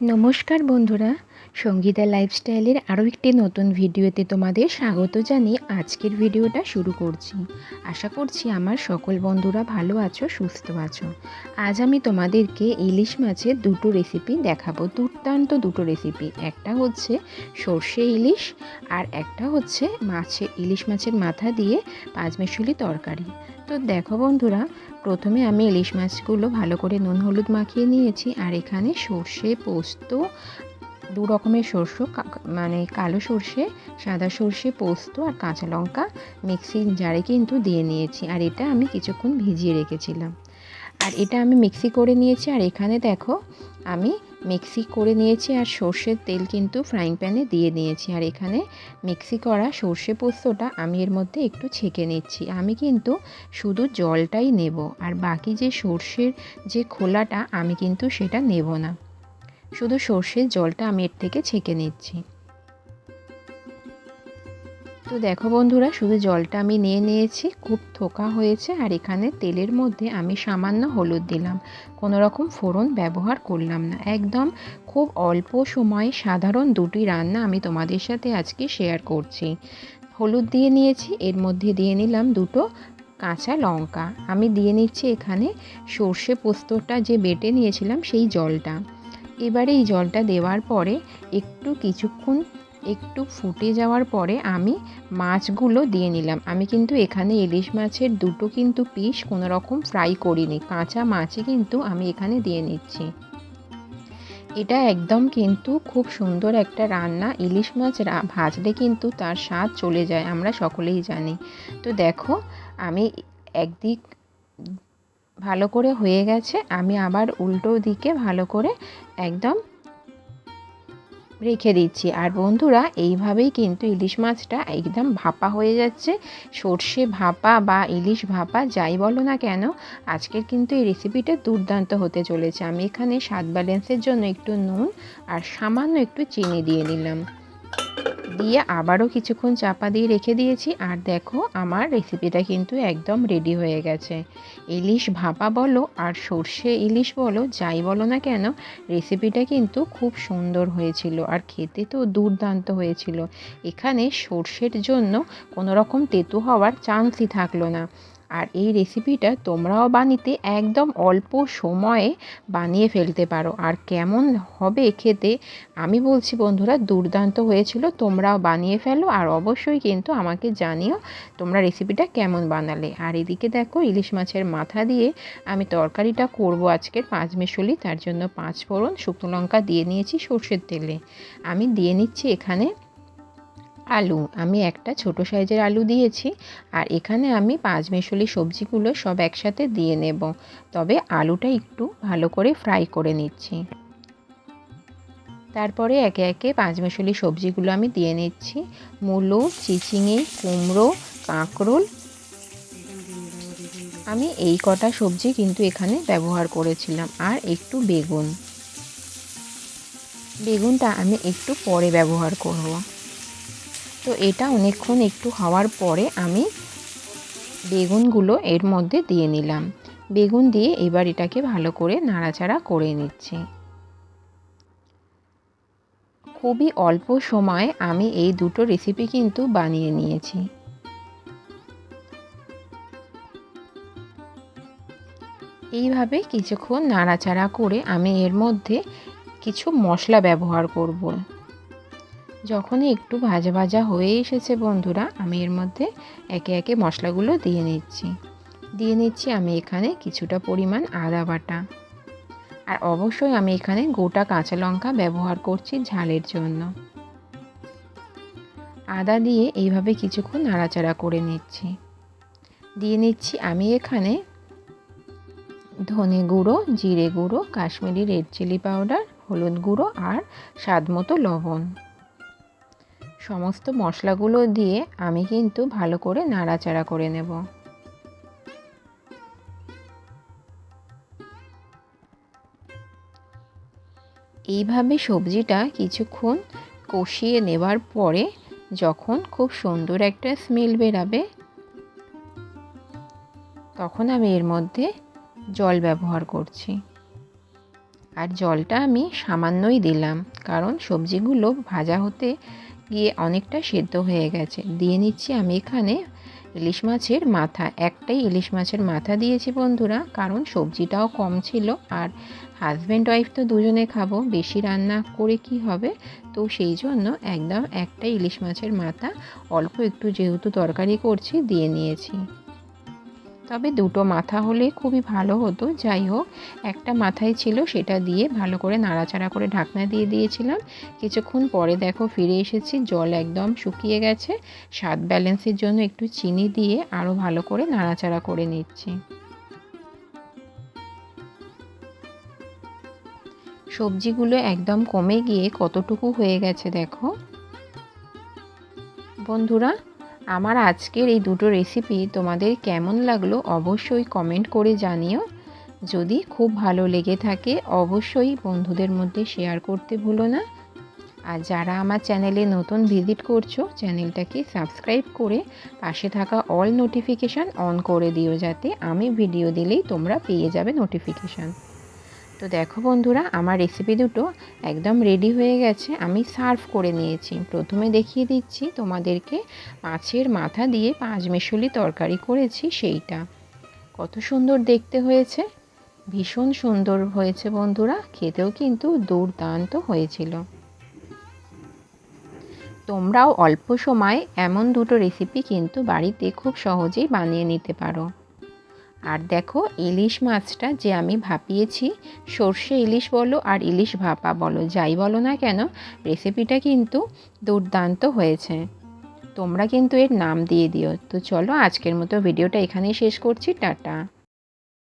নমস্কার বন্ধুরা, সঙ্গীতা লাইফস্টাইলের আরও একটি নতুন ভিডিওতে তোমাদের স্বাগত জানিয়ে আজকের ভিডিওটা শুরু করছি। আশা করছি আমার সকল বন্ধুরা ভালো আছো, সুস্থ আছো। আজ আমি তোমাদেরকে ইলিশ মাছের দুটো রেসিপি দেখাবো। দুর্দান্ত দুটো রেসিপি একটা হচ্ছে সর্ষে ইলিশ আর একটা হচ্ছে মাছে ইলিশ মাছের মাথা দিয়ে পাঁচমেশুলি তরকারি। তো দেখো বন্ধুরা প্রথমে আমি ইলিশ মাছগুলো ভালো করে নুন হলুদ মাখিয়ে নিয়েছি, আর এখানে সর্ষে, পোস্ত, দু রকমের সর্ষে মানে কালো সর্ষে, সাদা সর্ষে, পোস্ত আর কাঁচা লঙ্কা মিক্সির জারে কিন্তু দিয়ে নিয়েছি, আর এটা আমি কিছুক্ষণ ভিজিয়ে রেখেছিলাম। আর এটা আমি মিক্সি করে নিয়েছি, আর এখানে দেখো আমি মিক্সি করে নিয়েছি আর সর্ষের তেল কিন্তু ফ্রাইং প্যানে দিয়ে নিয়েছি। আর এখানে মিক্সি করা সর্ষে পোস্তটা আমি এর মধ্যে একটু ছেঁকে নিচ্ছি। আমি কিন্তু শুধু জলটাই নেব আর বাকি যে সর্ষের যে খোলাটা আমি কিন্তু সেটা নেব না। শুধু সর্ষের জলটা আমি এর থেকে ছেঁকে নিচ্ছি। তো দেখো বন্ধুরা, শুধু জলটা আমি নিয়ে নিয়েছি, খুব থোকা হয়েছে আর এখানে তেলের মধ্যে আমি সামান্য হলুদ দিলাম। কোনো রকম ফোড়ন ব্যবহার করলাম না। একদম খুব অল্প সময়ে সাধারণ দুটি রান্না আমি তোমাদের সাথে আজকে শেয়ার করছি। হলুদ দিয়ে নিয়েছি, এর মধ্যে দিয়ে নিলাম দুটো কাঁচা লঙ্কা। আমি দিয়ে নিচ্ছি এখানে সর্ষে পোস্তটা যে বেটে নিয়েছিলাম সেই জলটা। এবারে এই জলটা দেওয়ার পরে একটু কিছুক্ষণ একটু ফুটে যাওয়ার পরে আমি মাছগুলো দিয়ে নিলাম। আমি কিন্তু এখানে ইলিশ মাছের দুটো কিন্তু পিস কোনো রকম ফ্রাই করিনি। কাঁচা মাছই কিন্তু আমি এখানে দিয়ে নিচ্ছি। এটা একদম কিন্তু খুব সুন্দর একটা রান্না। ইলিশ মাছ ভাজলে কিন্তু তার স্বাদ চলে যায়, আমরা সকলেই জানি। তো দেখো, আমি একদিক ভালো করে হয়ে গেছে। আমি আবার উল্টো দিকে ভালো করে একদম রেখে দিচ্ছি। আর বন্ধুরা, এইভাবেই কিন্তু ইলিশ মাছটা একদম ভাপা হয়ে যাচ্ছে। সর্ষে ভাপা বা ইলিশ ভাপা যাই বলো না কেন, আজকের কিন্তু এই রেসিপিটা দুর্দান্ত হতে চলেছে। আমি এখানে স্বাদ ব্যালেন্সের জন্য একটু নুন আর সামান্য একটু চিনি দিয়ে নিলাম। দিয়ে আবারও কিছুক্ষণ চাপা দিয়ে রেখে দিয়েছি। আর দেখো, আমার রেসিপিটা কিন্তু একদম রেডি হয়ে গেছে। ইলিশ ভাপা বলো আর সর্ষে ইলিশ বলো, যাই বলো না কেন রেসিপিটা কিন্তু খুব সুন্দর হয়েছিল আর খেতে তো দুর্দান্ত হয়েছিল। এখানে সর্ষের জন্য কোনো রকম তেতু হওয়ার চান্সই থাকল না। আর এই রেসিপিটা তোমরাও বানিতে একদম অল্প সময়ে বানিয়ে ফেলতে পারো। আর কেমন হবে খেতে, আমি বলছি বন্ধুরা, দুর্দান্ত হয়েছিল, তোমরাও বানিয়ে ফেলো আর অবশ্যই কিন্তু আমাকে জানিও তোমরা রেসিপিটা কেমন বানালে। আর এদিকে দেখো, ইলিশ মাছের মাথা দিয়ে আমি তরকারিটা করব আজকের পাঁচ মেশলি, তার জন্য পাঁচ ফোড়ন, শুকনো লঙ্কা দিয়ে নিয়েছি সর্ষের তেলে। আমি দিয়ে নিচ্ছি এখানে আলু। আমি একটা ছোট সাইজের আলু দিয়েছি আর এখানে আমি পাঁচ মেশলি সবজিগুলো সব একসাথে দিয়ে নেব। তবে আলুটা একটু ভালো করে ফ্রাই করে নিচ্ছি। তারপরে একে একে পাঁচ মেশলি সবজিগুলো আমি দিয়ে নিচ্ছি। মূলো, চিচিঙে, কুমড়ো, কাঁকরোল। আমি এই কটা সবজি কিন্তু এখানে ব্যবহার করেছিলাম। আর একটু বেগুন। বেগুনটা আমি একটু পরে ব্যবহার করব। তো এটা অনেকক্ষণ একটু হওয়ার পরে আমি বেগুনগুলো এর মধ্যে দিয়ে নিলাম। বেগুন দিয়ে এবার এটাকে ভালো করে নাড়াচাড়া করে নিচ্ছি। খুবই অল্প সময়ে আমি এই দুটো রেসিপি কিন্তু বানিয়ে নিয়েছি। এইভাবে কিছুক্ষণ নাড়াচাড়া করে আমি এর মধ্যে কিছু মশলা ব্যবহার করব। যখনই একটু ভাজা ভাজা হয়ে এসেছে বন্ধুরা, আমি এর মধ্যে একে একে মশলাগুলো দিয়ে নিচ্ছি। দিয়ে নিচ্ছি আমি এখানে কিছুটা পরিমাণ আদা বাটা। আর অবশ্যই আমি এখানে গোটা কাঁচা লঙ্কা ব্যবহার করছি ঝালের জন্য। আদা দিয়ে এইভাবে কিছুক্ষণ নাড়াচাড়া করে নিচ্ছি। দিয়ে নিচ্ছি আমি এখানে ধনে গুঁড়ো, জিরে গুঁড়ো, কাশ্মীরি রেড চিলি পাউডার, হলুদ গুঁড়ো আর স্বাদ মতো লবণ। সমস্ত মশলাগুলো দিয়ে আমি কিন্তু ভালো করে নাড়াচাড়া করে নেব। এইভাবে সবজিটা কিছুক্ষণ কষিয়ে নেবার পরে যখন খুব সুন্দর একটা স্মেল বেরাবে, তখন আমি এর মধ্যে জল ব্যবহার করছি। আর জলটা আমি সামান্যই দিলাম, কারণ সবজিগুলো ভাজা হতে গিয়ে অনেকটা সেদ্ধ হয়ে গেছে। দিয়ে নিচ্ছি আমি এখানে ইলিশ মাছের মাথা। একটাই ইলিশ মাছের মাথা দিয়েছি বন্ধুরা, কারণ সবজিটাও কম ছিল আর হাজব্যান্ড ওয়াইফ তো দুজনে খাব, বেশি রান্না করে কি হবে? তো সেই জন্য একদম একটা ইলিশ মাছের মাথা অল্প একটু যেহেতু তরকারি করছি, দিয়ে নিয়েছি। তবে দুটো মাথা হলে খুবই ভালো হতো, যাই হোক। একটা মাথায় ছিল সেটা দিয়ে ভালো করে নাড়াচাড়া করে ঢাকনা দিয়ে দিয়েছিলাম। কিছুক্ষণ পরে দেখো ফিরে এসেছি, জল একদম শুকিয়ে গেছে। স্বাদ ব্যালেন্সের জন্য একটু চিনি দিয়ে আরও ভালো করে নাড়াচাড়া করে নিচ্ছি। সবজিগুলো একদম কমে গিয়ে কতটুকু হয়ে গেছে দেখো। বন্ধুরা আমার আজকের এই দুটো রেসিপি তোমাদের কেমন লাগল অবশ্যই কমেন্ট করে জানিও। যদি খুব ভালো লেগে থাকে, অবশ্যই বন্ধুদের মধ্যে শেয়ার করতে ভুলো না। আর যারা আমার চ্যানেলে নতুন ভিজিট করছ চ্যানেলটাকে সাবস্ক্রাইব করে পাশে থাকা অল নোটিফিকেশান অন করে দিও যাতে আমি ভিডিও দিলেই তোমরা পেয়ে যাবে নোটিফিকেশান তো দেখো বন্ধুরা, আমার রেসিপি দুটো একদম রেডি হয়ে গেছে। আমি সার্ভ করে নিয়েছি। প্রথমে দেখিয়ে দিচ্ছি তোমাদেরকে মাছের মাথা দিয়ে পাঁচ মেশলি তরকারি করেছি সেইটা। কত সুন্দর দেখতে হয়েছে। ভীষণ সুন্দর হয়েছে বন্ধুরা। খেতেও কিন্তু দুর্দান্ত হয়েছিল। তোমরাও অল্প সময় এমন দুটো রেসিপি কিন্তু বাড়িতে খুব সহজেই বানিয়ে নিতে পারো। আর দেখো ইলিশ মাছটা যে আমি ভাপিয়েছি, সর্ষে ইলিশ বলো আর ইলিশ ভাপা বলো, যাই বলো না কেন রেসিপিটা কিন্তু দুর্দান্ত হয়েছে। তোমরা কিন্তু এর নাম দিয়ে দিও। তো চলো আজকের মতো ভিডিওটা এখানেই শেষ করছি, টাটা।